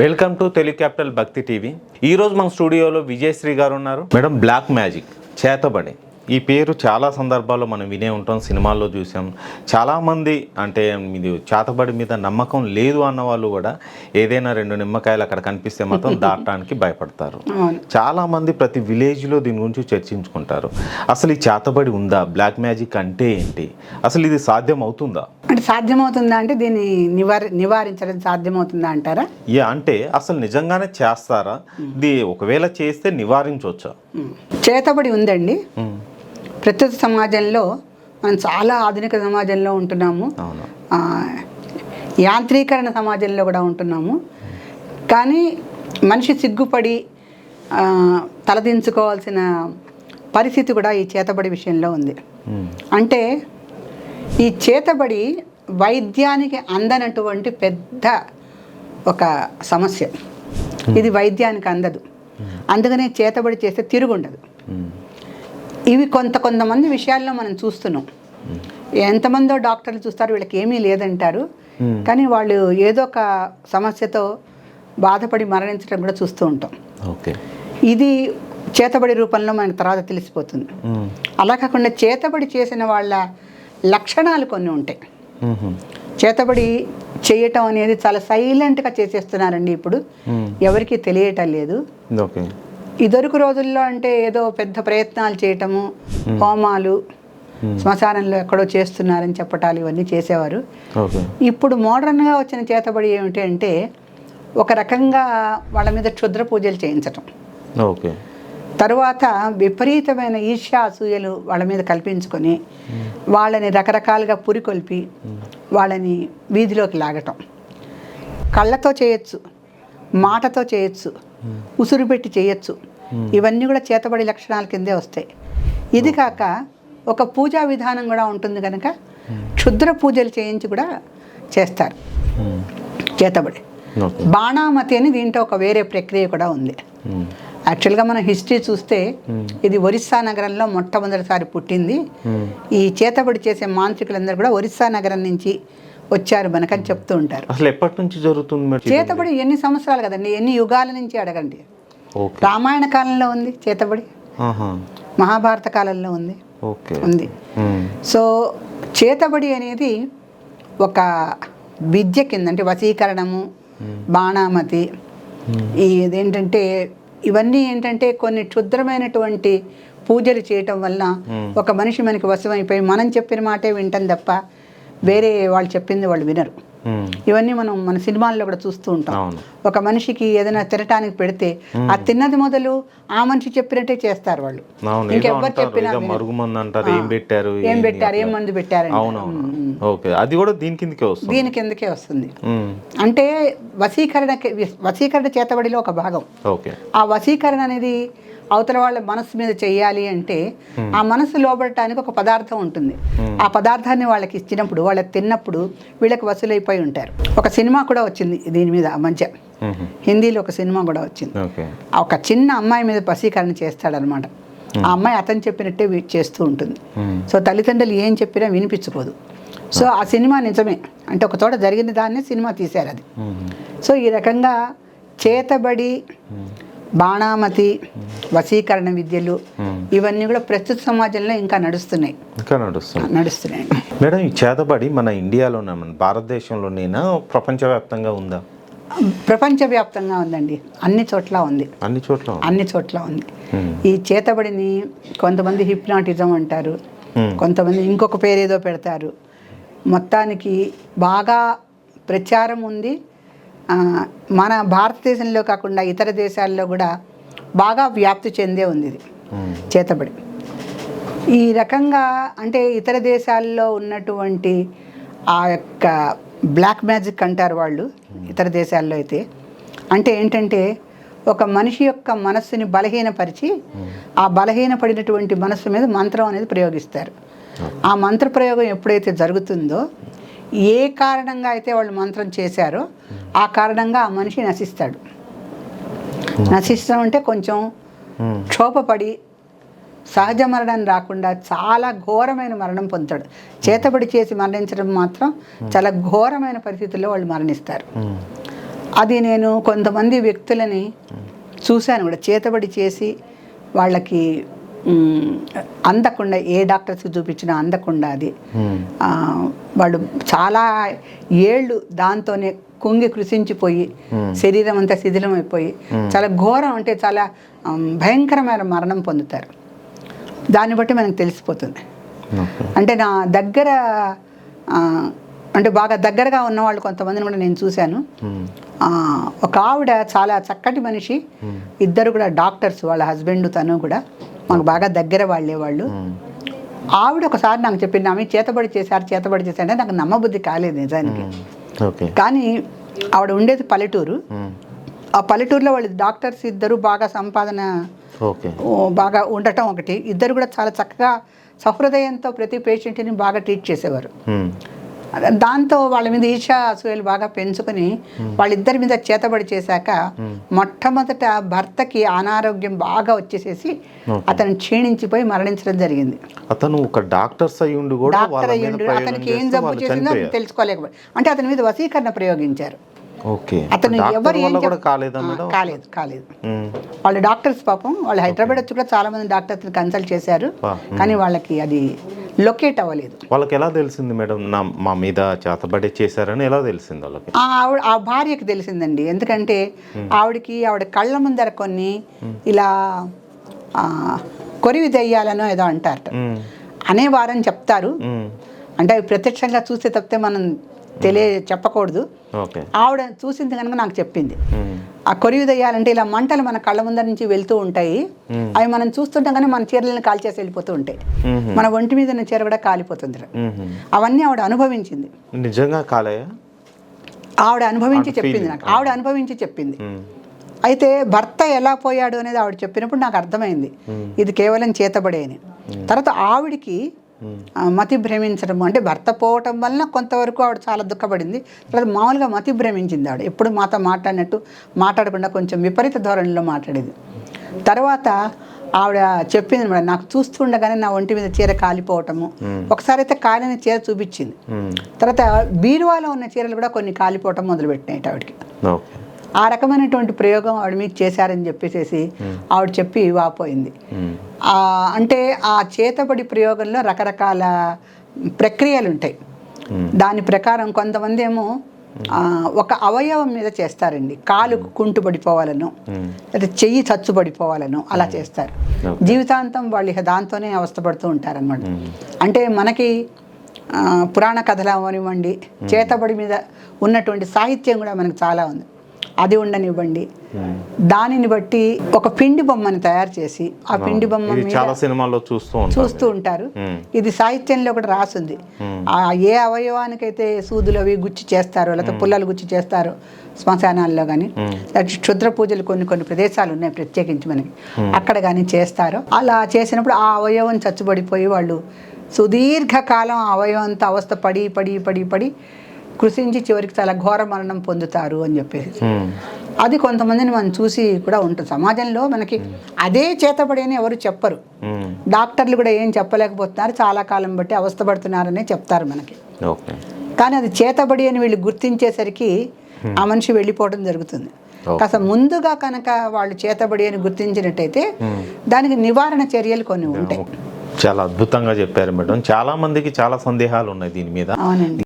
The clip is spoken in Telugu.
Welcome to Telugu capital Bhakti TV. ఈరోజు మన స్టూడియోలో విజయశ్రీ గారు ఉన్నారు. మేడం బ్లాక్ మ్యాజిక్ చేతబడి. ఈ పేరు చాలా సందర్భాల్లో మనం వినే ఉంటాం సినిమాల్లో చూసాం. చాలామంది అంటే ఇది చేతబడి మీద నమ్మకం లేదు అన్న వాళ్ళు కూడా ఏదైనా రెండు నిమ్మకాయలు అక్కడ కనిపిస్తే మాత్రం దాటడానికి భయపడతారు. చాలామంది ప్రతి విలేజ్లో దీని గురించి చర్చించుకుంటారు. అసలు ఈ చేతబడి ఉందా? బ్లాక్ మ్యాజిక్ అంటే ఏంటి? అసలు ఇది సాధ్యం అవుతుందా అంటే సాధ్యమవుతుందా అంటే దీన్ని నివారి నివారించడం సాధ్యమవుతుందా అంటారా? యా అంటే అసలు నిజంగానే చేస్తారా? ఇది ఒకవేళ చేస్తే నివారించవచ్చా. చేతబడి ఉందండి. ప్రస్తుత సమాజంలో మనం చాలా ఆధునిక సమాజంలో ఉంటున్నాము. యాంత్రీకరణ సమాజంలో కూడా ఉంటున్నాము. కానీ మనిషి సిగ్గుపడి తలదించుకోవాల్సిన పరిస్థితి కూడా ఈ చేతబడి విషయంలో ఉంది. అంటే ఈ చేతబడి వైద్యానికి అందనటువంటి పెద్ద ఒక సమస్య. ఇది వైద్యానికి అందదు. అందుకనే చేతబడి చేస్తే తిరుగుండదు. ఇవి కొంత కొంతమంది విషయాల్లో మనం చూస్తున్నాం. ఎంతమందో డాక్టర్లు చూస్తారు వీళ్ళకి ఏమీ లేదంటారు. కానీ వాళ్ళు ఏదో ఒక సమస్యతో బాధపడి మరణించడం కూడా చూస్తూ ఉంటాం. ఓకే. ఇది చేతబడి రూపంలో మనకు తర్వాత తెలిసిపోతుంది. అలా కాకుండా చేతబడి చేసిన వాళ్ళ లక్షణాలు కొన్ని ఉంటాయి. చేతబడి చేయటం అనేది చాలా సైలెంట్గా చేసేస్తున్నారండి ఇప్పుడు. ఎవరికీ తెలియటం లేదు. ఓకే ఇదివరకు రోజుల్లో అంటే ఏదో పెద్ద ప్రయత్నాలు చేయటము హోమాలు శ్మశానంలో ఎక్కడో చేస్తున్నారని చెప్పటాలు ఇవన్నీ చేసేవారు. ఇప్పుడు మోడర్న్గా వచ్చిన చేతబడి ఏమిటి అంటే ఒక రకంగా వాళ్ళ మీద క్షుద్ర పూజలు చేయించటం. ఓకే తరువాత విపరీతమైన ఈర్ష్య అసూయలు వాళ్ళ మీద కల్పించుకొని వాళ్ళని రకరకాలుగా పురికొల్పి వాళ్ళని వీధిలోకి లాగటం. కళ్ళతో చేయొచ్చు మాటతో చేయొచ్చు ఉసురు పెట్టి చేయొచ్చు ఇవన్నీ కూడా చేతబడి లక్షణాల కిందే వస్తాయి. ఇది కాక ఒక పూజా విధానం కూడా ఉంటుంది కనుక క్షుద్ర పూజలు చేయించి కూడా చేస్తారు. చేతబడి. బాణామతి అని దీంట్లో ఒక వేరే ప్రక్రియ కూడా ఉంది. యాక్చువల్గా మనం హిస్టరీ చూస్తే ఇది ఒరిస్సా నగరంలో మొట్టమొదటిసారి పుట్టింది. ఈ చేతబడి చేసే మాంత్రికులందరూ కూడా ఒరిస్సా నగరం నుంచి వచ్చారు మనకని చెప్తూ ఉంటారు. అసలు ఎప్పటి నుంచి జరుగుతుంది చేతబడి ఎన్ని సంవత్సరాలు కదండి ఎన్ని యుగాల నుంచి అడగండి. రామాయణ కాలంలో ఉంది చేతబడి. మహాభారత కాలంలో ఉంది. ఉంది. సో చేతబడి అనేది ఒక విద్య కింద అంటే వశీకరణము బాణామతి ఇదేంటంటే ఇవన్నీ ఏంటంటే కొన్ని క్షుద్రమైనటువంటి పూజలు చేయటం వల్ల ఒక మనిషి మనకి వశమైపోయి మనం చెప్పిన మాటే వింటాం తప్ప వేరే వాళ్ళు చెప్పింది వాళ్ళు వినరు. ఇవన్నీ మనం మన సినిమాల్లో కూడా చూస్తూ ఉంటాం. ఒక మనిషికి ఏదైనా తినటానికి పెడితే ఆ తిన్నది మొదలు ఆ మనిషి చెప్పినట్టే చేస్తారు వాళ్ళు. అంటారు చెప్పినా ఏం పెట్టారు ఏం పెట్టారు ఏం. మందు ఓకే అది కూడా దీని కిందకే వస్తుంది. దీని కిందకే వస్తుంది. అంటే వశీకరణ వశీకరణ చేతబడిలో ఒక భాగం. ఓకే. ఆ వశీకరణ అనేది అవతల వాళ్ళ మనసు మీద చెయ్యాలి అంటే ఆ మనసు లోబడటానికి ఒక పదార్థం ఉంటుంది. ఆ పదార్థాన్ని వాళ్ళకి ఇచ్చినప్పుడు వాళ్ళకి తిన్నప్పుడు వీళ్ళకి వసూలైపోయి ఉంటారు. ఒక సినిమా కూడా వచ్చింది దీని మీద మధ్య. మ్మ్. హిందీలో ఒక సినిమా కూడా వచ్చింది. ఒక చిన్న అమ్మాయి మీద వశీకరణ చేస్తాడనమాట ఆ అమ్మాయి అతను చెప్పినట్టే చేస్తూ ఉంటుంది. సో తల్లిదండ్రులు ఏం చెప్పినా వినిపించుకోదు సో ఆ సినిమా నిజమే. అంటే ఒక చోట జరిగిన దాన్ని సినిమా తీశారు అది. సో ఈ రకంగా చేతబడి బాణామతి వశీకరణ విద్యలు. ఇవన్నీ కూడా ప్రస్తుత సమాజంలో ఇంకా నడుస్తున్నాయి. ఇంకా నడుస్తుంది నడుస్తున్నాయి. మేడం ఈ చేతబడి మన ఇండియాలోనే మన భారతదేశంలోనేనా ప్రపంచవ్యాప్తంగా ఉందా? ప్రపంచవ్యాప్తంగా ఉందండి. అన్ని చోట్ల ఉంది. అన్ని చోట్ల ఉందా? అన్ని చోట్ల ఉంది. ఈ చేతబడిని కొంతమంది హిప్నాటిజం అంటారు. కొంతమంది ఇంకొక పేరేదో పెడతారు. మొత్తానికి బాగా ప్రచారం ఉంది. మన భారతదేశంలో కాకుండా ఇతర దేశాల్లో కూడా బాగా వ్యాప్తి చెందే ఉంది ఇది. చేతబడి. ఈ రకంగా అంటే ఇతర దేశాల్లో ఉన్నటువంటి ఆ యొక్క బ్లాక్ మ్యాజిక్ అంటారు వాళ్ళు ఇతర దేశాల్లో అయితే. అంటే ఏంటంటే ఒక మనిషి యొక్క మనస్సుని బలహీనపరిచి ఆ బలహీనపడినటువంటి మనస్సు మీద మంత్రం అనేది ప్రయోగిస్తారు. ఆ మంత్ర ప్రయోగం ఎప్పుడైతే జరుగుతుందో ఏ కారణంగా అయితే వాళ్ళు మంత్రం చేశారో ఆ కారణంగా ఆ మనిషి నశిస్తాడు. నశిస్తాం అంటే కొంచెం. క్షోభపడి సహజ మరణం రాకుండా చాలా ఘోరమైన మరణం పొందుతాడు. చేతబడి చేసి మరణించడం మాత్రం చాలా ఘోరమైన పరిస్థితుల్లో వాళ్ళు మరణిస్తారు. అది నేను కొంతమంది వ్యక్తులని చూశాను కూడా. చేతబడి చేసి వాళ్ళకి అందకుండా ఏ డాక్టర్స్కి చూపించినా అందకుండా అది. వాళ్ళు చాలా ఏళ్ళు దాంతోనే కుంగి కృషించిపోయి శరీరం అంతా శిథిలం అయిపోయి చాలా ఘోరం అంటే చాలా భయంకరమైన మరణం పొందుతారు. దాన్ని బట్టి మనకు తెలిసిపోతుంది. అంటే నా దగ్గర అంటే బాగా దగ్గరగా ఉన్న వాళ్ళు కొంతమందిని కూడా నేను చూశాను. ఒక ఆవిడ చాలా చక్కటి మనిషి. ఇద్దరు కూడా డాక్టర్స్ వాళ్ళ హస్బెండ్ తను కూడా. మాకు బాగా దగ్గర వాళ్ళే వాళ్ళు. ఆవిడ ఒకసారి నాకు చెప్పింది ఆమె చేతబడి చేశారు చేతబడి చేశారు అంటే నాకు నమ్మబుద్ధి కాలేదు నిజానికి. కానీ ఆవిడ ఉండేది పల్లెటూరు. ఆ పల్లెటూరులో వాళ్ళు డాక్టర్స్ ఇద్దరు బాగా సంపాదన బాగా ఉండటం ఒకటి. ఇద్దరు కూడా చాలా చక్కగా సహృదయంతో ప్రతి పేషెంట్ని బాగా ట్రీట్ చేసేవారు. దాంతో వాళ్ళ మీద ఈర్ష అసూయలు బాగా పెంచుకొని వాళ్ళిద్దరి మీద చేతబడి చేశాక మొట్టమొదట భర్తకి అనారోగ్యం బాగా వచ్చేసేసి అతను క్షీణించిపోయి మరణించడం జరిగింది. అతను ఒక డాక్టర్స్ అయి ఉండి కూడా వాళ్ళ డాక్టర్ అయ్యుండు. అతనికి ఏం జబ్బు చేసిందో. తెలుసుకోలేకపోయి అంటే అతని మీద వశీకరణ ప్రయోగించారు ఓకే. అతను ఎవరు ఏం కాలేదా కాలేదు కాలేదు. వాళ్ళు డాక్టర్స్ పాపం వాళ్ళు హైదరాబాద్ వచ్చి కూడా చాలా మంది డాక్టర్స్ కన్సల్ట్ చేశారు. కానీ వాళ్ళకి అది లొకేట్ అవ్వలేదు. వాళ్ళకి ఎలా తెలిసింది మేడం? నా మా మీద చేతబడి చేశారని ఎలా తెలిసింది వాళ్ళకి? ఆ ఆవిడ ఆ భార్యకి తెలిసిందండి. ఎందుకంటే ఆవిడకి ఆవిడ కళ్ళ ముందర కొన్ని ఇలా కొరివి దెయ్యాలనో ఏదో అంటారట. మ్మ్. అనేవారని చెప్తారు. అంటే అవి ప్రత్యక్షంగా చూస్తే తప్పితే మనం తెలియ చెప్పకూడదు. ఆవిడ చూసింది కనుక నాకు చెప్పింది. ఆ కొరివి దెయ్యాలంటే ఇలా మంటలు మన కళ్ళ ముందర నుంచి వెళ్తూ ఉంటాయి. అవి మనం చూస్తుంటాం కానీ మన చీరలను కాల్చేసి వెళ్ళిపోతూ ఉంటాయి. మన ఒంటి మీద ఉన్న చీర కూడా కాలిపోతుంది. అవన్నీ ఆవిడ అనుభవించింది. నిజంగా కాలేయా ఆవిడ అనుభవించి చెప్పింది నాకు. ఆవిడ అనుభవించి చెప్పింది. అయితే భర్త ఎలా పోయాడు అనేది ఆవిడ చెప్పినప్పుడు నాకు అర్థమైంది. ఇది కేవలం చేతబడే అని. తర్వాత ఆవిడికి మతి భ్రమించడం అంటే భర్త పోవటం వలన కొంతవరకు ఆవిడ చాలా దుఃఖపడింది. తర్వాత మామూలుగా మతి భ్రమించింది ఆవిడ. ఎప్పుడు మాతో మాట్లాడినట్టు మాట్లాడకుండా కొంచెం విపరీత ధోరణిలో మాట్లాడేది. తర్వాత ఆవిడ చెప్పింది అనమాట నాకు చూస్తుండగానే నా ఒంటి మీద చీర కాలిపోవటము. ఒకసారి అయితే కాలిన చీర చూపించింది. తర్వాత బీరువాలో ఉన్న చీరలు కూడా కొన్ని కాలిపోవటం మొదలుపెట్టినాయి ఆవిడకి. ఆ రకమైనటువంటి ప్రయోగం ఆవిడ మీకు చేశారని చెప్పేసి ఆవిడ చెప్పి వాపోయింది. ఆ, అంటే ఆ చేతబడి ప్రయోగంలో రకరకాల ప్రక్రియలు ఉంటాయి. మ్మ్. దాని ప్రకారం కొంతమంది ఏమో ఒక అవయవం మీద చేస్తారండి. కాలు కుంటుపడిపోవాలను మ్మ్. లేదా చెయ్యి చచ్చుబడిపోవాలను అలా చేస్తారు. జీవితాంతం వాళ్ళు ఇక దాంతోనే అవస్థపడుతూ ఉంటారనమాట అంటే మనకి పురాణ కథలు అవనివ్వండి చేతబడి మీద ఉన్నటువంటి సాహిత్యం కూడా మనకు చాలా ఉంది. అది ఉండనివ్వండి. దానిని బట్టి ఒక పిండి బొమ్మని తయారు చేసి ఆ పిండి బొమ్మ చాలా సినిమాల్లో చూస్తూ చూస్తూ ఉంటారు. మ్మ్. ఇది సాహిత్యంలో కూడా రాసుంది. ఆ ఏ అవయవానికైతే సూదులు అవి గుచ్చి చేస్తారో లేకపోతే పుల్లలు గుచ్చి చేస్తారో శ్మశానాల్లో కానీ క్షుద్ర పూజలు కొన్ని కొన్ని ప్రదేశాలు ఉన్నాయి ప్రత్యేకించి మనకి. అక్కడ కానీ చేస్తారో అలా చేసినప్పుడు ఆ అవయవం చచ్చుబడిపోయి వాళ్ళు సుదీర్ఘకాలం ఆ అవయవం అంతా అవస్థ పడి పడి పడి పడి కృషించి చివరికి చాలా ఘోర మరణం పొందుతారు అని చెప్పేసి. అది కొంతమందిని మనం చూసి కూడా ఉంటుంది. సమాజంలో మనకి అదే చేతబడి అని ఎవరు చెప్పరు. డాక్టర్లు కూడా ఏం చెప్పలేకపోతున్నారు. చాలా కాలం బట్టి అవస్థపడుతున్నారనే చెప్తారు మనకి. కానీ అది చేతబడి అని వీళ్ళు గుర్తించేసరికి ఆ మనిషి వెళ్ళిపోవడం జరుగుతుంది. కాస్త ముందుగా కనుక వాళ్ళు చేతబడి అని గుర్తించినట్టయితే దానికి నివారణ చర్యలు కొన్ని ఉంటాయి. చాలా అద్భుతంగా చెప్పారు మేడం. చాలా మందికి చాలా సందేహాలు ఉన్నాయి దీని మీద. అవునండి.